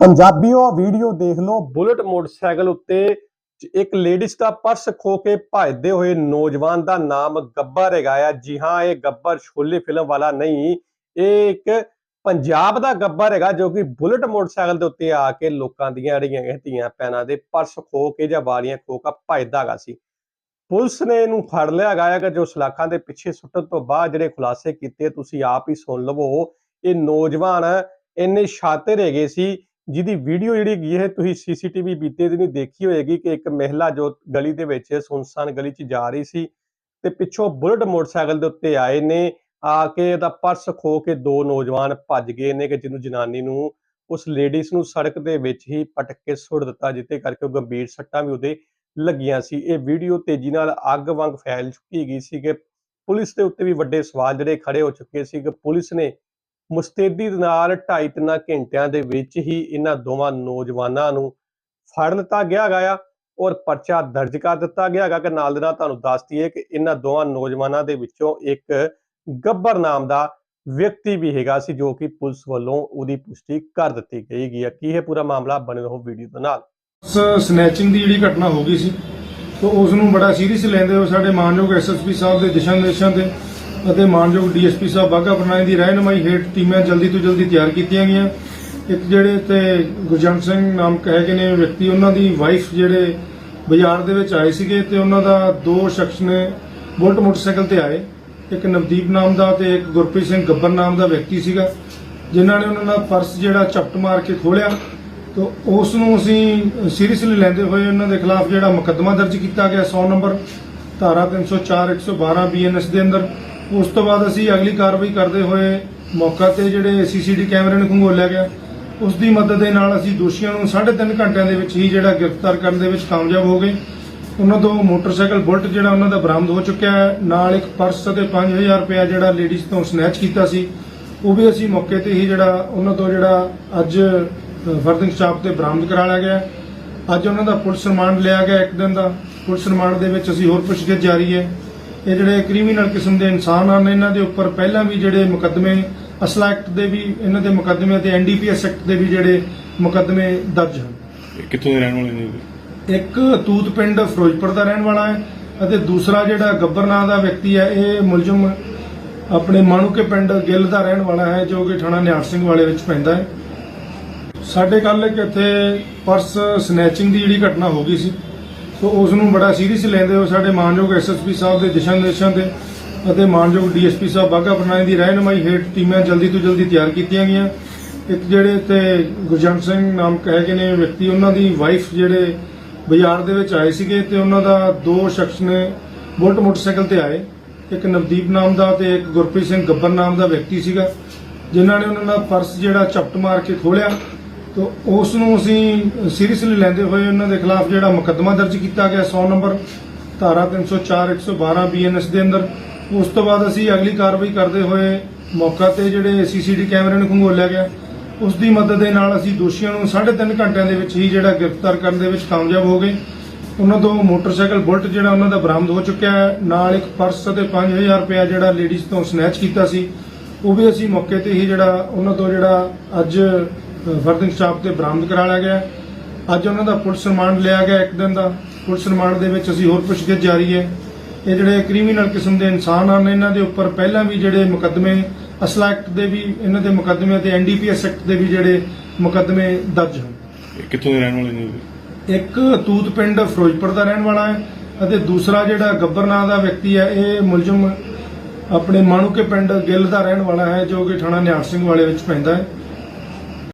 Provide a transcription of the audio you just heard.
ਪੰਜਾਬੀਓ, video ਦੇਖ ਲਓ। Bullet motorcycle ਉੱਤੇ ਇੱਕ ਲੇਡੀਜ਼ ਦਾ ਪਰਸ ਖੋ ਕੇ ਭੱਜਦੇ ਹੋਏ ਨੌਜਵਾਨ ਦਾ ਨਾਮ ਗੱਬਰ ਹੈਗਾ ਜੀ ਹਾਂ, ਇਹ ਗੱਬਰ ਛੋਲੇ ਫਿਲਮ ਵਾਲਾ ਨਹੀਂ, ਇਹ ਇੱਕ ਪੰਜਾਬ ਦਾ ਗੱਬਰ ਹੈਗਾ ਜੋ ਕਿ ਬੁਲਟ ਮੋਟਰਸਾਈਕਲ ਦੇ ਉੱਤੇ ਆ ਕੇ ਲੋਕਾਂ ਦੀਆਂ ਜਿਹੜੀਆਂ ਧੀਆਂ ਪੈਣਾ ਦੇ ਪਰਸ ਖੋ ਕੇ ਜਾਂ ਵਾਲੀਆਂ ਖੋ ਕੇ ਭੱਜਦਾ ਹੈਗਾ ਸੀ। ਪੁਲਿਸ ਨੇ ਇਹਨੂੰ ਫੜ ਲਿਆ ਗਿਆ ਕਿ ਜੋ ਸਲਾਖਾਂ ਦੇ ਪਿੱਛੇ ਸੁੱਟਣ ਤੋਂ ਬਾਅਦ ਜਿਹੜੇ ਖੁਲਾਸੇ ਕੀਤੇ, ਤੁਸੀਂ ਆਪ ਹੀ ਸੁਣ ਲਵੋ। ਇਹ ਨੌਜਵਾਨ ਇੰਨੇ ਸ਼ਾਤਿਰ ਹੈਗੇ ਸੀ ਜਿਹਦੀ ਵੀਡੀਓ ਜਿਹੜੀ ਹੈਗੀ ਹੈ ਤੁਸੀਂ ਸੀਸੀਟੀਵੀ ਬੀਤੇ ਦਿਨੀ ਦੇਖੀ ਹੋਏਗੀ ਕਿ ਇੱਕ ਮਹਿਲਾ ਜੋ ਗਲੀ ਦੇ ਵਿੱਚ ਸੁਨਸਾਨ ਗਲੀ 'ਚ ਜਾ ਰਹੀ ਸੀ ਤੇ ਪਿੱਛੋਂ ਬੁਲਟ ਮੋਟਰਸਾਈਕਲ ਦੇ ਉੱਤੇ ਆਏ ਨੇ, ਆ ਕੇ ਇਹਦਾ ਪਰਸ ਖੋ ਕੇ ਦੋ ਨੌਜਵਾਨ ਭੱਜ ਗਏ ਨੇ ਕਿ ਜਿਹਨੂੰ ਜਨਾਨੀ ਨੂੰ ਉਸ ਲੇਡੀਜ਼ ਨੂੰ ਸੜਕ ਦੇ ਵਿੱਚ ਹੀ ਪਟਕ ਕੇ ਸੁੱਟ ਦਿੱਤਾ ਜਿੱਤੇ ਕਰਕੇ ਉਹ ਗੰਭੀਰ ਸੱਟਾਂ ਵੀ ਉਹਦੇ ਲੱਗੀਆਂ ਸੀ। ਇਹ ਵੀਡੀਓ ਤੇਜ਼ੀ ਨਾਲ ਅੱਗ ਵਾਂਗ ਫੈਲ ਚੁੱਕੀ ਗਈ ਸੀ ਕਿ ਪੁਲਿਸ ਦੇ ਉੱਤੇ ਵੀ ਵੱਡੇ ਸਵਾਲ ਜਿਹੜੇ ਖੜੇ ਹੋ ਚੁੱਕੇ ਸੀ ਕਿ ਪੁਲਿਸ ਨੇ ਮੁਸਤੈਦੀ ਦੇ ਨਾਲ ਢਾਈ ਤਿੰਨ ਘੰਟਿਆਂ ਦੇ ਵਿੱਚ ਹੀ ਇਹਨਾਂ ਦੋਵਾਂ ਨੌਜਵਾਨਾਂ ਨੂੰ ਫੜ ਲਿੱਤਾ ਗਿਆ ਗਿਆ ਔਰ ਪਰਚਾ ਦਰਜ ਕਰ ਦਿੱਤਾ ਗਿਆ ਗਾ ਕਿ ਨਾਲ ਦੇ ਨਾਲ ਤੁਹਾਨੂੰ ਦੱਸ ਦਈਏ ਕਿ ਇਹਨਾਂ ਦੋਵਾਂ ਨੌਜਵਾਨਾਂ ਦੇ ਵਿੱਚੋਂ ਇੱਕ ਗੱਬਰ ਨਾਮ ਦਾ ਵਿਅਕਤੀ ਵੀ ਹੈਗਾ ਸੀ ਜੋ ਕਿ ਪੁਲਿਸ ਵੱਲੋਂ ਉਹਦੀ ਪੁਸ਼ਟੀ ਕਰ ਦਿੱਤੀ ਗਈ ਹੈਗੀ ਕੀ ਇਹ ਪੂਰਾ ਮਾਮਲਾ ਬਣੇ ਰਹੋ ਵੀਡੀਓ ਦੇ ਨਾਲ। ਸਨੈਚਿੰਗ ਦੀ ਜਿਹੜੀ ਘਟਨਾ ਹੋ ਗਈ ਸੀ, ਤੋਂ ਉਸ ਨੂੰ ਬੜਾ ਸੀਰੀਅਸ ਲੈਂਦੇ ਹੋ ਸਾਡੇ ਮਾਨਯੋਗ ਐਸਐਸਪੀ ਸਾਹਿਬ ਦੇ ਦਿਸ਼ਾ ਨਿਰਦੇਸ਼ਾਂ ਤੇ ਅਤੇ ਮਾਨਯੋਗ ਡੀਐਸਪੀ ਸਾਹਿਬ ਬਾਘਾ ਪ੍ਰਣਾਈ ਦੀ ਰਹਿਨਮਾਈ ਹੇਠ ਟੀਮਾਂ ਜਲਦੀ ਤੋਂ ਜਲਦੀ ਤਿਆਰ ਕੀਤੀਆਂ ਗਈਆਂ। ਇੱਕ ਜਿਹੜੇ ਤੇ ਗੁਰਜੰਟ ਸਿੰਘ ਨਾਮ ਕਹੇ ਨੇ ਵਿਅਕਤੀ, ਉਹਨਾਂ ਦੀ ਵਾਈਫ ਜਿਹੜੇ ਬਾਜ਼ਾਰ ਦੇ ਵਿੱਚ ਆਏ ਸੀਗੇ ਤੇ ਉਹਨਾਂ ਦਾ ਦੋ ਸ਼ਖਸ ਨੇ ਬੁਲਟ ਮੋਟਰਸਾਈਕਲ ਤੇ ਆਏ। ਇੱਕ ਨਵਦੀਪ ਨਾਮ ਦਾ ਤੇ ਇੱਕ ਗੁਰਪ੍ਰੀਤ ਸਿੰਘ ਗੱਬਰ ਨਾਮ ਦਾ ਵਿਅਕਤੀ ਸੀਗਾ, ਜਿਨ੍ਹਾਂ ਨੇ ਉਹਨਾਂ ਦਾ ਪਰਸ ਜਿਹੜਾ ਚਪਟ ਮਾਰ ਕੇ ਖੋਲਿਆ। ਤੋ ਉਸ ਨੂੰ ਅਸੀਂ ਸੀਰੀਅਸਲੀ ਲੈਂਦੇ ਹੋਏ ਉਹਨਾਂ ਦੇ ਖਿਲਾਫ ਜਿਹੜਾ ਮੁਕੱਦਮਾ ਦਰਜ ਕੀਤਾ ਗਿਆ 100 ਨੰਬਰ ਧਾਰਾ 304 112 ਬੀਐਨਐਸ ਦੇ ਅੰਦਰ। ਉਸ ਤੋਂ ਬਾਅਦ ਅਸੀਂ ਅਗਲੀ ਕਾਰਵਾਈ ਕਰਦੇ ਹੋਏ ਮੌਕਾ ਤੇ ਜਿਹੜੇ ਸੀਸੀਟੀ ਕੈਮਰੇ ਨੂੰ ਖੰਗੋਲਿਆ ਗਿਆ। ਉਸ ਦੀ ਮਦਦ ਦੇ ਨਾਲ ਅਸੀਂ ਦੋਸ਼ੀਆਂ ਨੂੰ 3.5 ਘੰਟਿਆਂ ਦੇ ਵਿੱਚ ਹੀ ਜਿਹੜਾ ਗ੍ਰਿਫਤਾਰ ਕਰਨ ਦੇ ਵਿੱਚ ਕਾਮਯਾਬ ਹੋ ਗਏ। ਉਹਨਾਂ ਤੋਂ ਮੋਟਰਸਾਈਕਲ ਬੁਲਟ ਜਿਹੜਾ ਉਹਨਾਂ ਦਾ ਬਰਾਮਦ ਹੋ ਚੁੱਕਿਆ ਹੈ। ਨਾਲ ਇੱਕ ਪਰਸ ਅਤੇ 5000 ਰੁਪਇਆ ਜਿਹੜਾ ਲੇਡੀਜ਼ ਤੋਂ ਸਨੈਚ ਕੀਤਾ ਸੀ, ਉਹ ਵੀ ਅਸੀਂ ਮੌਕੇ ਤੇ ਹੀ ਜਿਹੜਾ ਉਹਨਾਂ ਤੋਂ ਜਿਹੜਾ ਅੱਜ ਫਰਦਿੰਗ ਸ਼ਾਪ ਤੇ ਬਰਾਮਦ ਕਰਾ ਲਿਆ ਗਿਆ। ਅੱਜ ਉਹਨਾਂ ਦਾ ਪੁਲਿਸ ਰਿਮਾਂਡ ਲਿਆ ਗਿਆ ਇੱਕ ਦਿਨ ਦਾ। ਪੁਲਿਸ ਰਿਮਾਂਡ ਦੇ ਵਿੱਚ ਅਸੀਂ ਹੋਰ ਪੁੱਛਗਿੱਛ ਜਾਰੀ ਹੈ। ਇਹ ਜਿਹੜੇ ਕ੍ਰਿਮੀਨਲ ਕਿਸਮ ਦੇ ਇਨਸਾਨ ਹਨ ਇਹਨਾਂ ਦੇ ਉੱਪਰ ਪਹਿਲਾਂ ਵੀ ਜਿਹੜੇ ਮੁਕੱਦਮੇ ਅਸਲਾ ਐਕਟ ਦੇ ਵੀ ਇਹਨਾਂ ਦੇ ਮੁਕੱਦਮੇ ਤੇ ਐਨਡੀਪੀਐਸ ਐਕਟ ਦੇ ਵੀ ਜਿਹੜੇ ਮੁਕੱਦਮੇ ਦਰਜ ਹਨ। ਕਿੱਥੋਂ ਦੇ ਰਹਿਣ ਵਾਲੇ ਨੇ? ਇੱਕ ਤੂਤ ਪਿੰਡ ਫਿਰੋਜ਼ਪੁਰ ਦਾ ਰਹਿਣ ਵਾਲਾ ਹੈ ਅਤੇ ਦੂਸਰਾ ਜਿਹੜਾ ਗੱਬਰ ਨਾਂ ਦਾ ਵਿਅਕਤੀ ਹੈ ਇਹ ਮੁਲਜ਼ਮ ਆਪਣੇ ਮਾਣੂਕੇ ਪਿੰਡ ਗਿੱਲ ਦਾ ਰਹਿਣ ਵਾਲਾ ਹੈ ਜੋ ਕਿ ਥਾਣਾ ਨਿਹਾਲ ਸਿੰਘ ਵਾਲੇ ਵਿੱਚ ਪੈਂਦਾ ਹੈ। ਸਾਡੇ ਕੱਲ ਇੱਕ ਇੱਥੇ ਪਰਸ ਸਨੈਚਿੰਗ ਦੀ ਜਿਹੜੀ ਘਟਨਾ ਹੋ ਗਈ ਸੀ। ਸੋ ਉਸ ਨੂੰ ਬੜਾ ਸੀਰੀਅਸ ਲੈਂਦੇ ਹੋ ਸਾਡੇ ਮਾਨਯੋਗ ਐਸਐਸਪੀ ਸਾਹਿਬ ਦੇ ਦਿਸ਼ਾ ਨਿਰਦੇਸ਼ਾਂ ਤੇ ਅਤੇ ਮਾਨਯੋਗ ਡੀਐਸਪੀ ਸਾਹਿਬ ਬਾਘਾ ਪ੍ਰਣਾਈ ਦੀ ਰਹਿਨਮਾਈ ਹੇਠ ਟੀਮਾਂ ਜਲਦੀ ਤੋਂ ਜਲਦੀ ਤਿਆਰ ਕੀਤੀਆਂ ਗਈਆਂ। ਇੱਕ ਜਿਹੜੇ ਤੇ ਗੁਰਜੰਟ ਸਿੰਘ ਨਾਮ ਕਹੇ ਨੇ ਵਿਅਕਤੀ, ਉਹਨਾਂ ਦੀ ਵਾਈਫ ਜਿਹੜੇ ਬਾਜ਼ਾਰ ਦੇ ਵਿੱਚ ਆਏ ਸੀਗੇ ਤੇ ਉਹਨਾਂ ਦਾ ਦੋ ਸ਼ਖਸ ਨੇ ਬੁਲਟ ਮੋਟਰਸਾਈਕਲ ਤੇ ਆਏ। ਇੱਕ ਨਵਦੀਪ ਨਾਮ ਦਾ ਤੇ ਇੱਕ ਗੁਰਪ੍ਰੀਤ ਸਿੰਘ ਗੱਬਰ ਨਾਮ ਦਾ ਵਿਅਕਤੀ ਸੀਗਾ, ਜਿਨ੍ਹਾਂ ਨੇ ਉਹਨਾਂ ਦਾ ਪਰਸ ਜਿਹੜਾ ਚਪਟ ਮਾਰ ਕੇ ਖੋਲਿਆ ਤੋ ਉਸ ਨੂੰ ਅਸੀਂ ਸੀਰੀਅਸਲੀ ਲੈਂਦੇ ਹੋਏ ਉਹਨਾਂ ਦੇ ਖਿਲਾਫ ਜਿਹੜਾ ਮੁਕੱਦਮਾ ਦਰਜ ਕੀਤਾ ਗਿਆ 100 ਨੰਬਰ ਧਾਰਾ 304 112 ਬੀਐਨਐਸ ਦੇ ਅੰਦਰ, ਉਸ ਤੋਂ ਬਾਅਦ ਅਸੀਂ ਅਗਲੀ ਕਾਰਵਾਈ ਕਰਦੇ ਹੋਏ ਮੌਕਾ ਤੇ ਜਿਹੜੇ ਸੀਸੀਟੀ ਕੈਮਰੇ ਨੂੰ ਖੰਗੋਲਿਆ ਗਿਆ। ਉਸ ਦੀ ਮਦਦ ਦੇ ਨਾਲ ਅਸੀਂ ਦੋਸ਼ੀਆਂ ਨੂੰ 3.5 ਘੰਟਿਆਂ ਦੇ ਵਿੱਚ ਹੀ ਜਿਹੜਾ ਗ੍ਰਿਫਤਾਰ ਕਰਨ ਦੇ ਵਿੱਚ ਕਾਮਯਾਬ ਹੋ ਗਏ। ਉਹਨਾਂ ਤੋਂ ਮੋਟਰਸਾਈਕਲ ਬੁਲਟ ਜਿਹੜਾ ਉਹਨਾਂ ਦਾ ਬਰਾਮਦ ਹੋ ਚੁੱਕਿਆ ਹੈ। ਨਾਲ ਇੱਕ ਪਰਸ ਅਤੇ 5000 ਰੁਪਇਆ ਜਿਹੜਾ ਲੇਡੀਜ਼ ਤੋਂ ਸਨੈਚ ਕੀਤਾ ਸੀ। ਉਹ ਵੀ ਅਸੀਂ ਮੌਕੇ ਤੇ ਹੀ ਜਿਹੜਾ ਉਹਨਾਂ ਤੋਂ ਜਿਹੜਾ ਅੱਜ ਫਰਦਿੰਗ ਸਟਾਪ ਤੇ ਬਰਾਮਦ ਕਰਾ ਲਿਆ ਗਿਆ। ਅੱਜ ਉਹਨਾਂ ਦਾ ਪੁਲਿਸ ਰਿਮਾਂਡ ਲਿਆ ਗਿਆ ਇੱਕ ਦਿਨ ਦਾ। ਪੁਲਿਸ ਰਿਮਾਂਡ ਦੇ ਵਿੱਚ ਅਸੀਂ ਹੋਰ ਪੁੱਛਗਿੱਛ ਜਾਰੀ ਹੈ। ਇਹ ਜਿਹੜੇ ਕ੍ਰਿਮੀਨਲ ਕਿਸਮ ਦੇ ਇਨਸਾਨ ਹਨ ਇਹਨਾਂ ਦੇ ਉੱਪਰ ਪਹਿਲਾਂ ਵੀ ਜਿਹੜੇ ਮੁਕੱਦਮੇ ਅਸਲਾ ਐਕਟ ਦੇ ਵੀ ਇਹਨਾਂ ਦੇ ਮੁਕੱਦਮੇ ਤੇ ਐਨਡੀਪੀਐਸ ਐਕਟ ਦੇ ਵੀ ਜਿਹੜੇ ਮੁਕੱਦਮੇ ਦਰਜ ਹਨ। ਕਿੱਥੋਂ ਦੇ ਰਹਿਣ ਵਾਲੇ ਨੇ? ਇੱਕ ਤੂਤ ਪਿੰਡ ਫਿਰੋਜ਼ਪੁਰ ਦਾ ਰਹਿਣ ਵਾਲਾ ਹੈ ਅਤੇ ਦੂਸਰਾ ਜਿਹੜਾ ਗੱਬਰ ਨਾਂ ਦਾ ਵਿਅਕਤੀ ਹੈ ਇਹ ਮੁਲਜ਼ਮ ਆਪਣੇ ਮਾਣੂਕੇ ਪਿੰਡ ਗਿੱਲ ਦਾ ਰਹਿਣ ਵਾਲਾ ਹੈ ਜੋ ਕਿ ਥਾਣਾ ਨਿਹਾਲ ਸਿੰਘ ਵਾਲੇ ਵਿੱਚ ਪੈਂਦਾ ਹੈ।